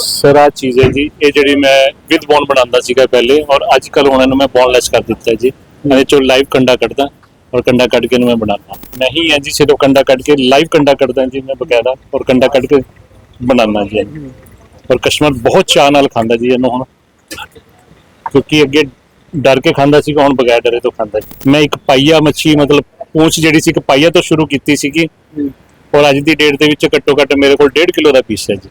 Sir ਆ ਚੀਜ਼ ਹੈ ਜੀ ਇਹ ਜਿਹੜੀ ਮੈਂ ਵਿਦ ਬੋਨ ਬਣਾਉਂਦਾ ਸੀਗਾ ਪਹਿਲੇ ਔਰ ਅੱਜ ਕੱਲ ਹੁਣ ਇਹਨੂੰ ਮੈਂ ਬੋਨਲੈਸ ਕਰ ਦਿੱਤਾ ਜੀ। ਇਹਦੇ ਚੋਂ ਲਾਈਵ ਕੰਡਾ ਕੱਢਦਾ ਔਰ ਕੰਡਾ ਕੱਢ ਕੇ ਇਹਨੂੰ ਮੈਂ ਬਣਾਉਂਦਾ। ਮੈਂ ਹੀ ਜੀ ਸਿਰੋਂ ਕੰਡਾ ਕੱਢ ਕੇ ਲਾਈਵ ਕੰਡਾ ਕੱਢਦਾ ਜੀ ਮੈਂ ਬਕਾਇਦਾ ਔਰ ਕੰਡਾ ਕੱਢ ਕੇ ਬਣਾਉਂਦਾ ਜੀ। ਔਰ ਕਸਟਮਰ ਬਹੁਤ ਚਾਅ ਨਾਲ ਖਾਂਦਾ ਜੀ ਇਹਨੂੰ ਹੁਣ। ਕਿਉਂਕਿ ਅੱਗੇ ਡਰ ਕੇ ਖਾਂਦਾ ਸੀਗਾ ਹੁਣ ਬਗੈਰ ਡਰੇ ਤੋਂ ਖਾਂਦਾ ਜੀ। ਮੈਂ ਇੱਕ ਪਾਈਆ ਮੱਛੀ ਮਤਲਬ ਪੂੰਛ ਜਿਹੜੀ ਸੀ ਇੱਕ ਪਾਈਆ ਤੋਂ ਸ਼ੁਰੂ ਕੀਤੀ ਸੀਗੀ। ਔਰ ਅੱਜ ਦੀ ਡੇਟ ਦੇ ਵਿੱਚ ਘੱਟੋ ਘੱਟ ਮੇਰੇ ਕੋਲ 1.5 ਕਿਲੋ ਦਾ ਪੀਸ ਹੈ ਜੀ।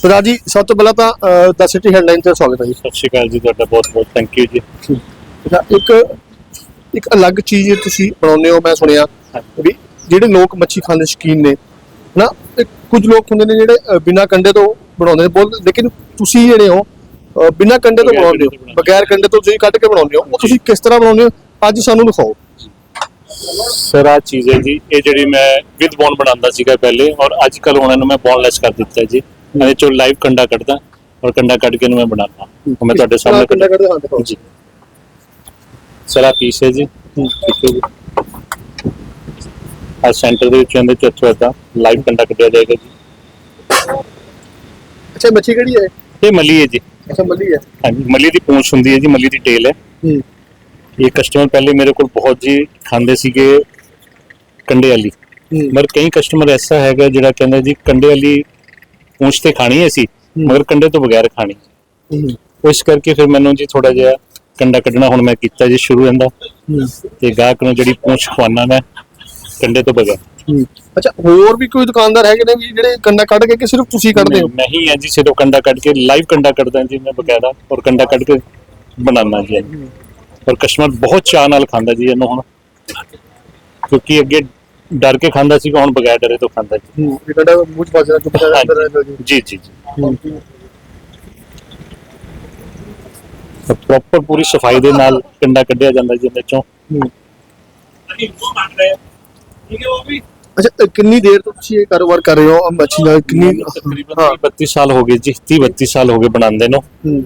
ਸਰਦਾਰ ਜੀ ਸਭ ਤੋਂ ਪਹਿਲਾਂ ਤਾਂ ਦ ਸਿਟੀ ਹੈਡਲਾਈਨ ਤੇ ਸਵਾਗਤ ਹੈ ਜੀ। ਸਤਿ ਸ਼੍ਰੀ ਅਕਾਲ ਜੀ ਤੁਹਾਡਾ ਬਹੁਤ ਬਹੁਤ ਥੈਂਕ ਯੂ ਜੀ। ਇੱਕ ਇੱਕ ਅਲੱਗ ਚੀਜ਼ ਤੁਸੀਂ ਬਣਾਉਂਦੇ ਹੋ ਮੈਂ ਸੁਣਿਆ ਵੀ ਜਿਹੜੇ ਲੋਕ ਮੱਛੀ ਖਾਣ ਦੇ ਸ਼ੌਕੀਨ ਨੇ ਨਾ ਕੁਝ ਲੋਕ ਹੁੰਦੇ ਨੇ ਜਿਹੜੇ ਬਿਨਾਂ ਕੰਡੇ ਤੋਂ ਬਣਾਉਂਦੇ ਨੇ ਬੋਲ ਲੇਕਿਨ ਤੁਸੀਂ ਜਿਹੜੇ ਹੋ ਬਿਨਾਂ ਕੰਡੇ ਤੋਂ ਬਣਾਉਂਦੇ ਹੋ ਬਗੈਰ ਕੰਡੇ ਤੋਂ ਤੁਸੀਂ ਕੱਢ ਕੇ ਬਣਾਉਂਦੇ ਹੋ ਉਹ ਤੁਸੀਂ ਕਿਸ ਤਰ੍ਹਾਂ ਬਣਾਉਂਦੇ ਹੋ ਅੱਜ ਸਾਨੂੰ ਦਿਖਾਓ ਸਰ ਚੀਜ਼ ਹੈ ਜੀ ਇਹ ਜਿਹੜੀ ਮੈਂ ਵਿਦ ਬੋਨ ਬਣਾਉਂਦਾ ਸੀਗਾ ਪਹਿਲੇ ਔਰ ਅੱਜ ਕੱਲ ਹੁਣ ਇਹਨੂੰ ਮੈਂ ਬੋਨਲੈਸ ਕਰ ਦਿੱਤਾ ਜੀ। ਇਹਦੇ ਚੋਂ ਲਾਈਵ ਕੰਡਾ ਕੱਢਦਾ ਔਰ ਕੰਡਾ ਕੱਢ ਕੇ ਇਹਨੂੰ ਮੈਂ ਬਣਾਉਂਦਾ। ਉਹ ਮੈਂ ਤੁਹਾਡੇ ਸਾਹਮਣੇ ਕੰਡਾ ਕੱਢਦੇ ਹਾਂ ਦਿਖਾਓ ਜੀ। ਸਰ ਪੀਸ ਹੈ ਜੀ। ਠੀਕ ਹੈ ਜੀ। ਆ ਸੈਂਟਰ ਦੇ ਵਿੱਚ ਇਹਦੇ ਚੌਥਾ ਦਾ ਲਾਈਵ ਕੰਡਾ ਕੱਢਿਆ ਜਾਏਗਾ ਜੀ। ਅੱਛਾ ਮੱਛੀ ਕਿਹੜੀ ਹੈ? ਇਹ ਮਲੀ ਹੈ ਜੀ। ਅੱਛਾ ਮੱਲੀ ਹੈ। ਹਾਂਜੀ ਮਲੀ ਦੀ ਪੂੰਛ ਹੁੰਦੀ ਹੈ ਜੀ ਮਲੀ ਦੀ ਟੇਲ ਹੈ। ਹੂੰ। ਇਹ ਕਸਟਮਰ ਪਹਿਲੇ ਮੇਰੇ ਕੋਲ ਬਹੁਤ ਜੀ ਖਾਂਦੇ ਸੀਗੇ ਕੰਡੇ ਵਾਲੀ। ਹੂੰ। ਮਗਰ ਕਈ ਕਸਟਮਰ ਐਸਾ ਹੈਗਾ ਜਿਹੜਾ ਕਹਿੰਦਾ ਜੀ ਕੰਡੇ ਵਾਲੀ ਪੂੰਛ ਤੇ ਖਾਣੀ ਹੈ ਅਸੀਂ ਮਗਰ ਕੰਡੇ ਤੋਂ ਬਗੈਰ ਖਾਣੀ। ਇਸ ਕਰਕੇ ਫਿਰ ਮੈਨੂੰ ਜੀ ਥੋੜਾ ਜਿਹਾ ਕੰਡਾ ਕੱਢਣਾ ਹੁਣ ਮੈਂ ਕੀਤਾ ਜੀ ਸ਼ੁਰੂ ਇਹਦਾ ਤੇ ਗਾਹਕ ਨੂੰ ਜਿਹੜੀ ਪੂੰਛ ਖਵਾਨਾ ਮੈਂ ਕੰਡੇ ਤੋਂ ਬਗੈਰ। ਅੱਛਾ ਹੋਰ ਵੀ ਕੋਈ ਦੁਕਾਨਦਾਰ ਹੈਗੇ ਨੇ ਵੀ ਜਿਹੜੇ ਕੰਡਾ ਕੱਢ ਕੇ ਕਿ ਸਿਰਫ ਤੁਸੀਂ ਕੱਢਦੇ ਹੋ? ਮੈਂ ਹੀ ਜੀ ਸਿਰੋਂ ਕੰਡਾ ਕੱਢ ਕੇ ਲਾਈਵ ਕੰਡਾ ਕੱਢਦਾ ਜੀ ਮੈਂ ਬਕਾਇਦਾ ਔਰ ਕੰਡਾ ਕੱਢ ਕੇ ਬਣਾਉਣਾ ਜੀ। ਔਰ ਕਸਟਮਰ ਬਹੁਤ ਚਾਅ ਨਾਲ ਖਾਂਦਾ ਜੀ ਇਹਨੂੰ ਹੁਣ। ਕਿਉਂਕਿ ਅੱਗੇ ਡਰ ਕੇ ਖਾਂਦਾ ਸੀਗਾ ਹੁਣ ਬਗੈਰ ਡਰੇ ਤੋਂ ਖਾਂਦਾ ਜੀ ਹੂੰ ਇਹ ਕੰਡਾ ਮੂੰਹ ਚ ਫਸ ਰਿਹਾ ਚੁੱਪ ਕਰ ਅੰਦਰ ਰਹਿੰਦਾ ਜੀ? ਜੀ ਜੀ ਪ੍ਰੋਪਰ ਪੂਰੀ ਸਫ਼ਾਈ ਦੇ ਨਾਲ ਕੰਡਾ ਕੱਢਿਆ ਜਾਂਦਾ ਜੀ ਇਹਦੇ ਚੋਂ। ਹੂੰ। ਅੱਛਾ ਅ, ਕਿੰਨੀ ਦੇਰ ਤੋਂ ਤੁਸੀਂ ਇਹ ਕਾਰੋਬਾਰ ਕਰ ਰਹੇ ਹੋ? ਅ, ਮੱਛੀ ਦਾ ਕਿੰਨੀ ਤਕਰੀਬਨ ਹਾਂ। 32 ਸਾਲ ਹੋ ਗਏ ਜੀ 30 32 ਸਾਲ ਹੋ ਗਏ ਬਣਾਉਂਦੇ ਨੂੰ। ਹੂੰ।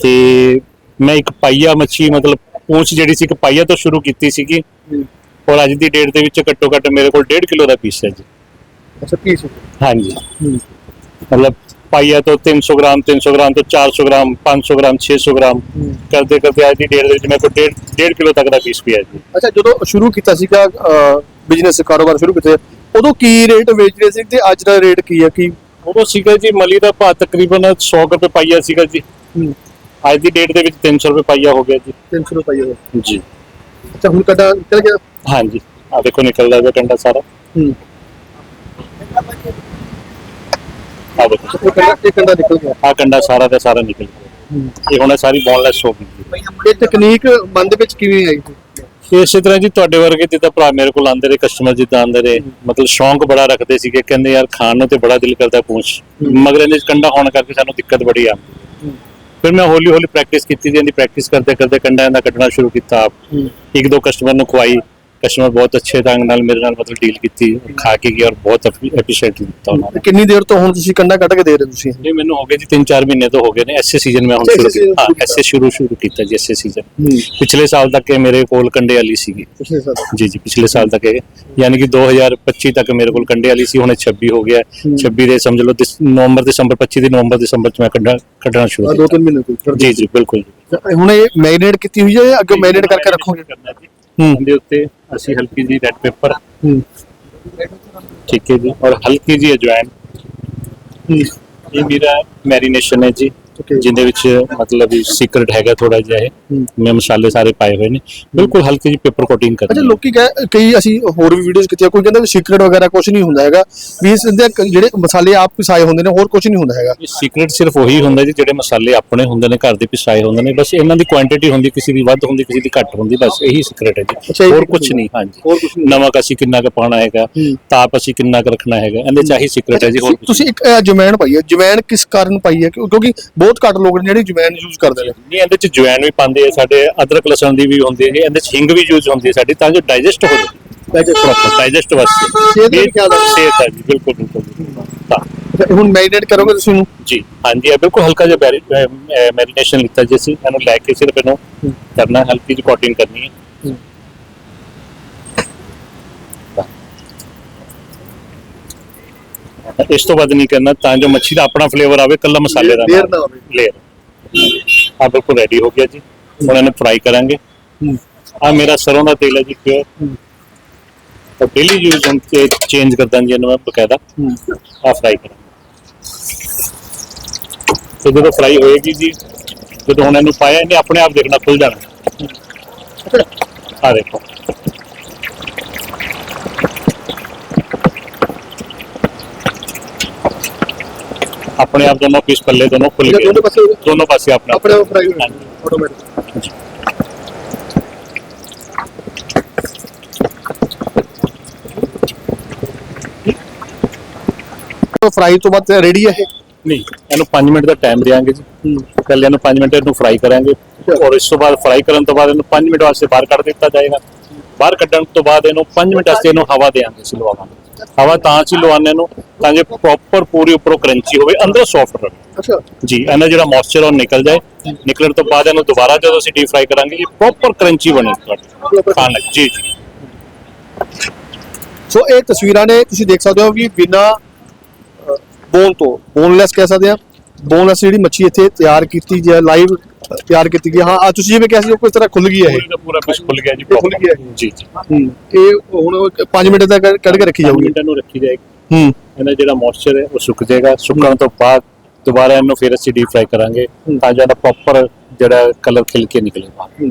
ਤੇ ਮੈਂ ਇੱਕ ਪਾਈਆ ਮੱਛੀ ਮਤਲਬ ਪੂੰਛ ਜਿਹੜੀ ਸੀ ਇੱਕ ਪਾਈਆ ਤੋਂ ਸ਼ੁਰੂ ਕੀਤੀ ਸੀਗੀ। ਹੂੰ। ਔਰ ਅੱਜ ਦੀ ਡੇਟ ਦੇ ਵਿੱਚ ਘੱਟੋ ਘੱਟ ਮੇਰੇ ਕੋਲ 1.5 ਕਿਲੋ ਦਾ ਪੀਸ ਹੈ ਜੀ। ਅੱਛਾ ਪੀਸ ਹਾਂਜੀ। ਮਤਲਬ ਪਾਈਆ ਤੋਂ 300 ਗ੍ਰਾਮ 300 ਗ੍ਰਾਮ ਤੋਂ 400 ਗ੍ਰਾਮ 500 ਗ੍ਰਾਮ 600 ਗ੍ਰਾਮ। ਕਰਦੇ ਕਰਦੇ ਅੱਜ ਦੀ ਡੇਟ ਦੇ ਵਿੱਚ ਮੇਰੇ ਕੋਲ 1.5 1.5 ਕਿਲੋ ਤੱਕ ਦਾ ਪੀਸ ਪਿਆ ਜੀ। ਅੱਛਾ ਜਦੋਂ ਸ਼ੁਰੂ ਕੀਤਾ ਸੀਗਾ ਬਿਜ਼ਨਸ ਕਾਰੋਬਾਰ ਸ਼ੁਰੂ ਕੀਤੇ ਉਦੋਂ ਕੀ ਰੇਟ ਵੇਚ ਰਹੇ ਸੀ ਤੇ ਅੱਜ ਦਾ ਰੇਟ ਕੀ ਹੈ? ਕੀ ਉਦੋਂ ਸੀਗਾ ਜੀ ਮਲੀ ਦਾ ਭਾਅ ਤਕਰੀਬਨ 100 ਕੁ ਰੁਪਏ ਪਾਈਆ ਸੀਗਾ ਜੀ। ਅੱਜ ਦੀ ਡੇਟ ਦੇ ਵਿੱਚ 300 ਰੁਪਏ ਪਾਈਆ ਹੋ ਗਿਆ ਜੀ। 300 ਰੁਪਏ ਦਾ ਜੀ। ਅੱਛਾ ਹੁਣ ਕੱਡਾ ਨਿਕਲ ਗਿਆ। ਹਾਂਜੀ। ਆ ਦੇਖੋ ਨਿਕਲਦਾ ਹੈ ਕੰਡਾ ਸਾਰਾ। ਹੂੰ। ਆ ਦੇਖੋ। ਉਹ ਕੰਡਾ ਇਹ ਕੰਡਾ ਨਿਕਲ ਗਿਆ। ਆ ਕੰਡਾ ਸਾਰਾ ਦਾ ਸਾਰਾ ਨਿਕਲ ਗਿਆ। ਇਹ ਹੁਣ ਇਹ ਸਾਰੀ ਬੋਨਲੈਸ ਹੋ ਗਈ। ਇਹ ਤਕਨੀਕ ਮਨ ਦੇ ਵਿੱਚ ਕਿਵੇਂ ਆਈ? ਤੇ ਇਸੇ ਤਰ੍ਹਾਂ ਜੀ ਤੁਹਾਡੇ ਵਰਗੇ ਜਿੱਦਾਂ ਭਰਾ ਮੇਰੇ ਕੋਲ ਆਂਦੇ ਰਹੇ ਕਸਟਮਰ ਜਿੱਦਾਂ ਆਂਦੇ ਰਹੇ ਮਤਲਬ ਸ਼ੌਂਕ ਬੜਾ ਰੱਖਦੇ ਸੀਗੇ ਕਹਿੰਦੇ ਯਾਰ ਖਾਣ ਨੂੰ ਤੇ ਬੜਾ ਦਿਲ ਕਰਦਾ ਪੂੰਛ। ਮਗਰ ਇਹਦੇ 'ਚ ਕੰਡਾ ਹੋਣ ਕਰਕੇ ਸਾਨੂੰ ਦਿੱਕਤ ਬੜੀ ਆ। ਫਿਰ ਮੈਂ ਹੌਲੀ ਹੌਲੀ ਪ੍ਰੈਕਟਿਸ ਕੀਤੀ ਜੀ ਇਹਦੀ ਪ੍ਰੈਕਟਿਸ ਕਰਦੇ ਕਰਦੇ ਕੰਡਾ ਇਹਦਾ ਕੱਢਣਾ ਸ਼ੁਰੂ ਕੀਤਾ ਆਪ। ਇੱਕ ਦੋ ਕਸਟਮਰ ਨੂੰ ਖਵਾਈ ਕਸਟਮਰ ਬਹੁਤ ਅੱਛੇ ਢੰਗ ਨਾਲ ਮੇਰੇ ਨਾਲ ਮਤਲਬ ਡੀਲ ਕੀਤੀ ਖਾ ਕੇ ਗਿਆ ਔਰ ਬਹੁਤ ਐਪਰੀਸ਼ੀਏਟ ਕੀਤਾ ਉਹਨਾਂ ਨੇ। ਕਿੰਨੀ ਦੇਰ ਤੋਂ ਹੁਣ ਤੁਸੀਂ ਕੰਡਾ ਕੱਢ ਕੇ ਦੇ ਰਹੇ ਹੋ ਤੁਸੀਂ? ਜੀ ਮੈਨੂੰ ਹੋ ਗਏ ਜੀ 3-4 ਮਹੀਨੇ ਤੋਂ ਹੋ ਗਏ ਨੇ ਐਸੇ ਸੀਜ਼ਨ ਮੈਂ ਹੁਣ ਸ਼ੁਰੂ ਕੀਤਾ ਹਾਂ ਐਸੇ ਸ਼ੁਰੂ ਸ਼ੁਰੂ ਕੀਤਾ ਜੀ ਐਸੇ ਸੀਜ਼ਨ ਪਿਛਲੇ ਸਾਲ ਤੱਕ ਇਹ ਮੇਰੇ ਕੋਲ ਕੰਡੇ ਵਾਲੀ ਸੀਗੀ। ਪਿਛਲੇ ਸਾਲ ਜੀ ਜੀ ਪਿਛਲੇ ਸਾਲ ਤੱਕ ਇਹ ਯਾਨੀ ਕਿ 2025 ਤੱਕ ਮੇਰੇ ਕੋਲ ਕੰਡੇ ਵਾਲੀ ਸੀ ਹੁਣ ਇਹ 26 ਹੋ ਗਿਆ। ਹੈ। ਹੂੰ। 26 ਦੇ ਸਮਝ ਲਓ ਨਵੰਬਰ ਦਸੰਬਰ 25 ਦੇ ਨਵੰਬਰ ਦਸੰਬਰ ਚ ਮੈਂ ਕੱਢਣਾ ਕੱਢਣਾ ਸ਼ੁਰੂ ਆ ਦੋ ਕੀਤਾ। ਤਿੰਨ ਮਹੀਨੇ ਤੋਂ ਜੀ ਜੀ ਬਿਲਕੁਲ ਹੁਣ ਇਹ ਮੈਰੀਨੇਟ ਕੀਤੀ ਹੋਈ ਹੈ ਅੱਗੇ ਮੈਰੀਨੇਟ ਕਰਕੇ ਰੱਖੋਗੇ? ਇਹਦੇ ਉੱਤੇ ਅਸੀਂ ਹਲਕੀ ਜੀ ਰੈਡ ਪੇਪਰ ਠੀਕ ਹੈ ਜੀ ਔਰ ਹਲਕੀ ਜੀ ਅਜਵਾਇਣ ਹੂੰ ਇਹ ਮੇਰਾ ਮੈਰੀਨੇਸ਼ਨ ਹੈ ਜੀ. ਜਿਹਦੇ ਵਿੱਚ ਮਤਲਬ ਸੀਕ੍ਰੇਟ ਹੈਗਾ ਥੋੜਾ ਜਿਹਾ ਇਹ। ਮੈਂ ਮਸਾਲੇ ਸਾਰੇ ਪਾਏ ਹੋਏ ਨੇ। ਬਿਲਕੁਲ ਹਲਕੀ ਜੀ ਪੇਪਰ ਕੋਟਿੰਗ ਅੱਛਾ ਕਰਨੀ ਹੈ। ਲੋਕੀ ਕਹੇ ਕਈ ਅਸੀਂ ਹੋਰ ਵੀ ਵੀਡੀਓਜ਼ ਕੀਤੀਆਂ ਕੋਈ ਕਹਿੰਦਾ ਵੀ ਸੀਕ੍ਰੇਟ ਵਗੈਰਾ ਕੁਝ ਨਹੀਂ ਹੁੰਦਾ ਹੈਗਾ। ਵੀ ਕ- ਜਿਹੜੇ ਮਸਾਲੇ ਆਪ ਪਿਸਾਏ ਹੁੰਦੇ ਨੇ ਹੋਰ ਕੁਝ ਨਹੀਂ ਹੁੰਦਾ ਹੈਗਾ। ਸੀਕ੍ਰੇਟ ਸਿਰਫ ਉਹੀ ਹੁੰਦਾ ਜੀ ਜਿਹੜੇ ਮਸਾਲੇ ਆਪਣੇ ਹੁੰਦੇ ਨੇ ਘਰ ਦੇ ਪਿਸਾਏ ਹੁੰਦੇ ਨੇ। ਬਸ ਇਹਨਾਂ ਦੀ ਕੁਆਂਟੀਟੀ ਹੁੰਦੀ ਕਿਸੇ ਦੀ ਵੱਧ ਹੁੰਦੀ ਕਿਸੇ ਦੀ ਘੱਟ ਹੁੰਦੀ ਬਸ ਇਹੀ ਸੀਕ੍ਰੇਟ ਹੈ ਅੱਛਾ, ਜੀ ਹੋਰ ਕੁਝ। ਨਹੀਂ। ਹਾਂਜੀ। ਹੋਰ ਕੁਝ ਨਹੀਂ। ਨਮਕ ਅਸੀਂ ਕਿੰਨਾ ਕੁ ਪਾਣਾ ਹੈਗਾ। ਤਾਪ ਅਸੀਂ ਕਿੰਨਾ ਕੁ ਰੱਖਣਾ ਹੈਗਾ ਇਹਦੇ ਚ ਆਹੀ ਸੀਕ੍ਰੇਟ ਹੈ ਜੀ ਹੋਰ ਤੁਸੀਂ ਇੱਕ ਜਵੈਣ ਪਾਈ ਹੈ। ਜਵੈਣ ਕਿਸ ਕਾਰਨ ਪਾਈ ਹੈ? ਕਿਉਂ- ਕਿਉਂਕਿ ਬਹੁਤ ਘੱਟ ਲੋਕ ਨੇ ਜਿਹੜੇ ਜਵੈਣ ਯੂਜ਼ ਕਰਦੇ ਨੇ। ਨਹੀਂ ਇਹਦੇ ਚ ਜਵੈਣ ਵੀ ਪਾਉਂਦੇ ਆ ਸਾਡੇ ਅਦਰਕ ਲਸਣ ਦੀ ਵੀ ਹੁੰਦੀ ਹੈ ਇਹਦੇ ਚ ਹਿੰਗ ਵੀ ਯੂਜ਼ ਹੁੰਦੀ ਹੈ ਸਾਡੀ ਤਾਂ ਜੋ ਡਾਈਜੈਸਟ ਹੋ ਜਾਵੇ। ਪ੍ਰੋਪਰ ਡਾਈਜੈਸਟ ਵਾਸਤੇ। ਸਿਹਤ ਦਾ ਵੀ ਖਿਆਲ ਰੱਖੋ। ਸਿਹਤ ਦਾ ਜੀ ਬਿਲਕੁਲ ਬਿਲਕੁਲ। ਤਾਂ। ਹੁਣ ਮੈਰੀਨੇਟ ਕਰੋਗੇ ਤੁਸੀਂ ਇਹਨੂੰ? ਜੀ ਹਾਂਜੀ ਇਹ ਬਿਲਕੁਲ ਹਲਕਾ ਜਿਹਾ ਮੈਰੀਨੇਸ਼ਨ ਲਿੱਤਾ ਜੀ ਅਸੀਂ। ਇਹਨੂੰ ਲੈ ਕੇ ਸਿਰਫ ਇਹਨੂੰ ਕਰਨਾ ਹੈ, ਹਲਕੀ ਜਿਹੀ ਕੋਟਿੰਗ ਕਰਨੀ ਹੈ। ਇਸ ਤੋਂ ਵੱਧ ਨਹੀਂ ਕਰਨਾ ਤਾਂ ਜੋ ਮੱਛੀ ਦਾ ਆਪਣਾ ਫਲੇਵਰ ਆਵੇ ਕੱਲਾ ਮਸਾਲੇ ਦਾ ਨਾ ਹੋਵੇ। ਲੇਅਰ ਆ ਬਿਲਕੁਲ ਰੈਡੀ ਹੋ ਗਿਆ ਜੀ। ਹੁਣ ਇਹਨੂੰ ਫਰਾਈ ਕਰਾਂਗੇ। ਆ ਮੇਰਾ ਸਰੋਂ ਦਾ ਤੇਲ ਹੈ ਜੀ ਪਿਓਰ। ਤਾਂ ਡੇਲੀ ਯੂਜ਼ ਹੁਣ ਤੇ ਚੇਂਜ ਕਰਦਾ ਜੀ ਇਹਨੂੰ ਮੈਂ ਬਕਾਇਦਾ। ਆ ਫਰਾਈ ਕਰਾਂਗੇ। ਤੇ ਜਦੋਂ ਫਰਾਈ ਹੋਏਗੀ ਜੀ ਜਦੋਂ ਹੁਣ ਇਹਨੂੰ ਪਾਇਆ ਇਹਨੇ ਆਪਣੇ ਆਪ ਦੇਖਣਾ ਖੁੱਲ ਜਾਣਾ। ਆ ਦੇਖੋ। ਆਪਣੇ ਆਪ ਦੋਨੋਂ ਪੀਸ ਪੱਲੇ ਦੋਨੋਂ ਖੁੱਲ ਗਏ। ਦੋਨੋਂ ਪਾਸੇ ਦੋਨੋਂ ਪਾਸੇ ਆਪਣੇ ਆਪ। ਆਪਣੇ ਆਪ ਫਰਾਈ ਹੋ ਫਰਾਈ ਤੋਂ ਬਾਅਦ ਰੈਡੀ ਹੈ ਇਹ? ਨਹੀਂ ਇਹਨੂੰ 5 ਮਿੰਟ ਦਾ ਟਾਈਮ ਦੇਵਾਂਗੇ ਜੀ। ਪਹਿਲੇ ਇਹਨੂੰ 5 ਮਿੰਟ ਇਹਨੂੰ ਫਰਾਈ ਕਰਾਂਗੇ। ਔਰ ਇਸ ਤੋਂ ਬਾਅਦ ਫਰਾਈ ਕਰਨ ਤੋਂ ਬਾਅਦ ਇਹਨੂੰ 5 ਮਿੰਟ ਵਾਸਤੇ ਬਾਹਰ ਕੱਢ ਦਿੱਤਾ ਜਾਏਗਾ। ਬਾਹਰ ਕੱਢਣ ਤੋਂ ਬਾਅਦ ਇਹਨੂੰ 5 ਮਿੰਟ ਵਾਸਤੇ ਇਹਨੂੰ ਹਵਾ ਦੇਵਾਂਗੇ ਅਸੀਂ ਲਵਾਵਾਂਗੇ ਹਵਾ ਤਾਂ ਅਸੀਂ ਲਵਾਉਂਦੇ ਨੂੰ ਤਾਂ ਜੇ ਪ੍ਰੋਪਰ ਪੂਰੀ ਉੱਪਰੋਂ ਕਰੰਚੀ ਹੋਵੇ ਅੰਦਰੋਂ ਸੌਫਟ ਰਹੇ ਅੱਛਾ ਜੀ ਇਹਨਾਂ ਜਿਹੜਾ ਮੋਇਸਚਰ ਉਹ ਨਿਕਲ ਜਾਏ। ਨਿਕਲਣ ਤੋਂ ਬਾਅਦ ਇਹਨੂੰ ਦੁਬਾਰਾ ਜਦੋਂ ਅਸੀਂ ਡੀਪ ਫਰਾਈ ਕਰਾਂਗੇ ਇਹ ਪ੍ਰੋਪਰ ਕਰੰਚੀ ਬਣੇ। ਤੁਹਾਡੇ ਖਾਣ ਲੱਗ। ਜੀ ਜੀ। ਸੋ ਇਹ ਤਸਵੀਰਾਂ ਨੇ ਤੁਸੀਂ ਦੇਖ ਸਕਦੇ ਹੋ ਵੀ ਬਿਨਾ ਬੋਨ ਤੋਂ ਬੋਨਲੈਸ ਕਹਿ ਸਕਦੇ ਆ ਬੋਨਲੈਸ ਜਿਹੜੀ ਮੱਛੀ ਇੱਥੇ ਤਿਆਰ ਕੀਤੀ ਜਾਂ ਲਾਈਵ ਤਿਆਰ ਕੀਤੀ ਗਈ ਹਾਂ। ਆ ਤੁਸੀਂ ਜਿਵੇਂ ਕਿਹਾ ਸੀ ਉਹ ਕਿਸ ਤਰ੍ਹਾਂ ਖੁੱਲ ਗਈ ਹੈ ਇਹ? ਪੂਰੀ ਕੁਝ ਖੁੱਲ ਗਿਆ ਜੀ ਖੁੱਲ। ਗਿਆ ਜੀ ਜੀ। ਹੂੰ ਇਹ ਹੁਣ 5 ਮਿੰਟ ਤੱਕ ਕੱਢ ਕੇ ਰੱਖੀ ਜਾਊਗੀ। ਮਿੰਟਾਂ ਨੂੰ ਰੱਖੀ ਜਾਏਗੀ। ਹੂੰ। ਇਹਦਾ ਜਿਹੜਾ ਮੋਇਸਚਰ ਹੈ ਉਹ ਸੁੱਕ ਜਾਏਗਾ। ਸੁੱਕਣ ਤੋਂ ਬਾਅਦ ਦੁਬਾਰਾ ਇਹਨੂੰ ਫਿਰ ਅਸੀਂ ਡੀਪ ਫਰਾਈ ਕਰਾਂਗੇ। ਤਾਂ ਜੋ ਇਹਦਾ ਪ੍ਰੋਪਰ ਜਿਹੜਾ ਕਲਰ ਖਿਲ ਕੇ ਨਿਕਲੇ ਬਾਹਰ